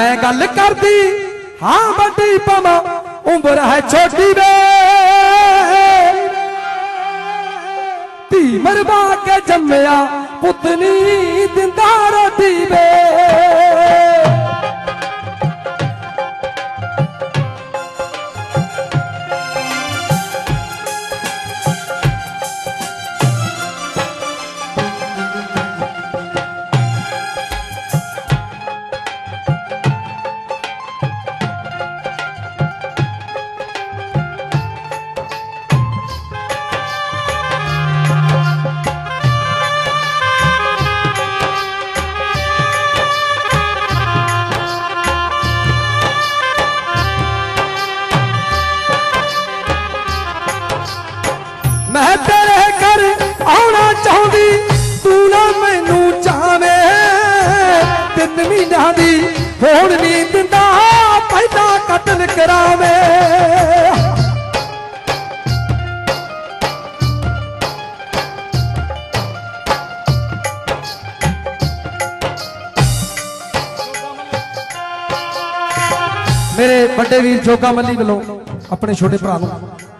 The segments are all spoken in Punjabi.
ਮੈਂ ਗੱਲ ਕਰਦੀ, ਹਾਂ ਵੱਡੀ ਪਵਾਂ ਉਮਰ ਹੈ ਛੋਟੀ ਵੇ। ਧੀ ਮਰਵਾ ਕੇ ਜੰਮਿਆ ਪੁੱਤਨੀ ਦਿੰਦਾ ਰੋਟੀ ਵੇ। ਮੈਂ ਤੇਰੇ ਘਰ ਆਉਣਾ ਚਾਹੁੰਦੀ, ਤੂੰ ਨਾ ਮੈਨੂੰ ਚਾਵੇਂ ਤਿੰਨ ਮਹੀਨਿਆਂ ਦੀ ਹੋਣ ਨਹੀਂ ਦਿੰਦਾ ਪਹਿਲਾਂ ਕਤਲ ਕਰਾਵੇਂ। ਮੇਰੇ ਵੱਡੇ ਵੀਰ ਜੋਗਾ ਮੱਲੀ ਵੱਲੋਂ ਆਪਣੇ ਛੋਟੇ ਭਰਾ ਨੂੰ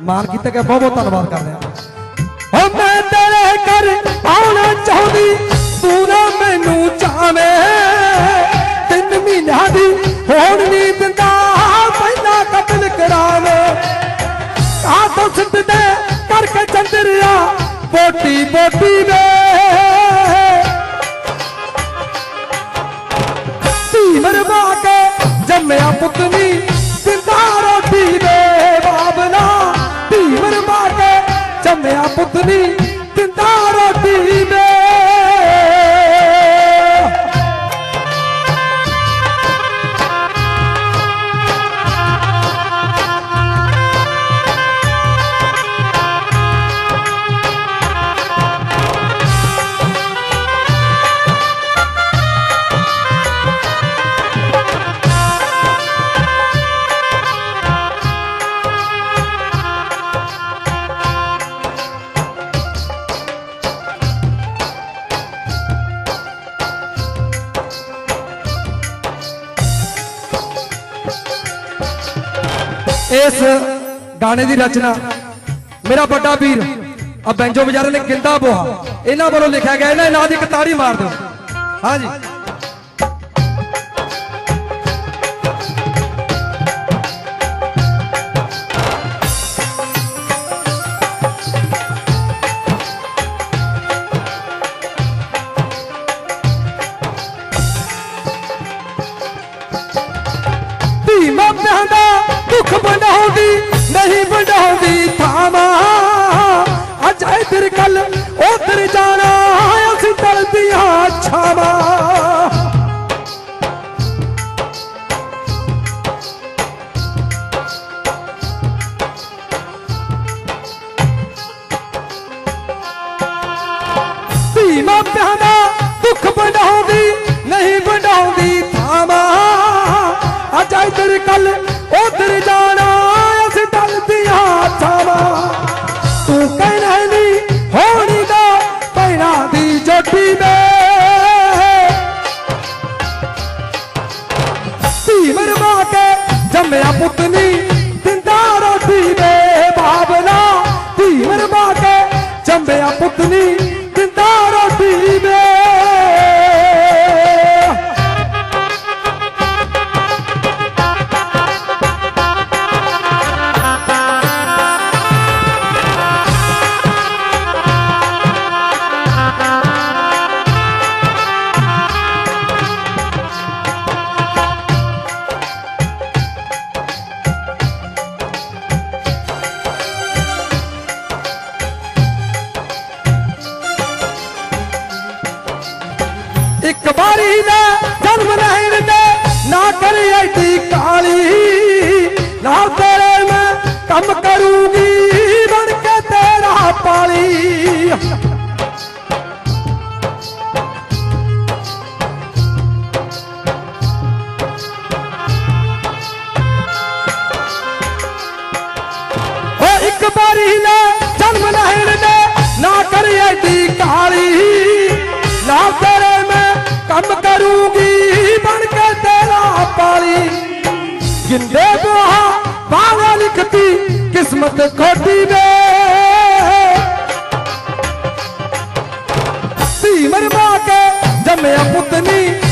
ਮਾਨ ਕੀਤਾ ਗਿਆ ਬਹੁਤ ਬਹੁਤ ਧੰਨਵਾਦ ਕਰਦੇ ਹਾਂ ਓ ਮੈਂ ਤੇਰੇ ਘਰ ਆਉਣਾ ਚਾਹੁੰਦੀ ਤੂੰ ਨਾ ਮੈਨੂੰ ਚਾਵੇਂ ਤਿੰਨ ਮਹੀਨਿਆਂ ਦੀ ਹੋਣ ਨਹੀਂ ਦਿੰਦਾ, ਪਹਿਲਾਂ ਕਤਲ ਕਰਾਵੇਂ। ਆ ਤੋਂ ਸਿੱਟਦੇ ਕਰਕੇ ਚੰਦਰਿਆ ਬੋਟੀ ਬੋਟੀ ਵੇ। ਧੀ ਮਰਵਾ ਕੇ ਜੰਮਿਆ ਪੁੱਤ ਨੀ। ਜੰਮਿਆ ਇਸ ਗਾਣੇ ਦੀ ਰਚਨਾ। ਮੇਰਾ ਵੱਡਾ ਵੀਰ ਆ ਬੈਂਜੋ ਬਜਾਰੇ ਨੇ ਗਿੰਦਾ ਬੋਹਾ। ਇਹਨਾਂ ਵੱਲੋਂ ਲਿਖਿਆ ਗਿਆ, ਇਹਨਾਂ ਇਹਨਾਂ ਦੀ ਇੱਕ ਤਾੜੀ ਮਾਰ ਦਿਓ। ਹਾਂਜੀ। ਵੰਡਾਉਂਦੀ ਨਹੀਂ ਵੰਡਾਉਂਦੀ ਥਾਵਾਂ। ਅੱਜ ਇਧਰ ਕੱਲ ਉਧਰ ਜਾਣਾ, ਅਸੀਂ ਤਲਦੀਆਂ ਛਾਵਾਂ। ਧੀ ਮਾਪਿਆਂ ਦਾ ਦੁੱਖ ਵੰਡਾਉਂਦੀ, ਨਹੀਂ ਵੰਡਾਉਂਦੀ ਥਾਵਾਂ। ਅੱਜ ਇਧਰ ਕੱਲ ਉਧਰ ਜਾਣਾ ਜੰਮਿਆ ਪੁੱਤ ਇੱਕ ਵਾਰੀ ਦਾ ਜਨਮ ਰਹਿਣ ਦੇ ਨਾ ਕਰੀ ਐਡੀ ਕਾਲੀ ਨਾ ਤੇਰੇ ਮੈਂ ਕੰਮ ਕਰੂਗੀ, ਬਣ ਕੇ ਤੇਰਾ ਪਾਲੀ। ਗਿੰਦੇ ਦੋਹਾ ਬਾਵਾ ਲਿਖਤੀ ਕਿਸਮਤ ਖੋਟੀ ਵੇ। ਧੀ ਮਰਵਾ ਕੇ ਜੰਮਿਆ ਪੁੱਤਨੀ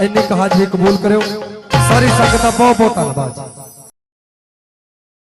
ਇੰਨੀ ਕਹਾਣੀ ਕਬੂਲ ਕਰਿਓ। ਸਾਰੀ ਸੰਗਤ ਦਾ ਬਹੁਤ ਬਹੁਤ ਧੰਨਵਾਦ।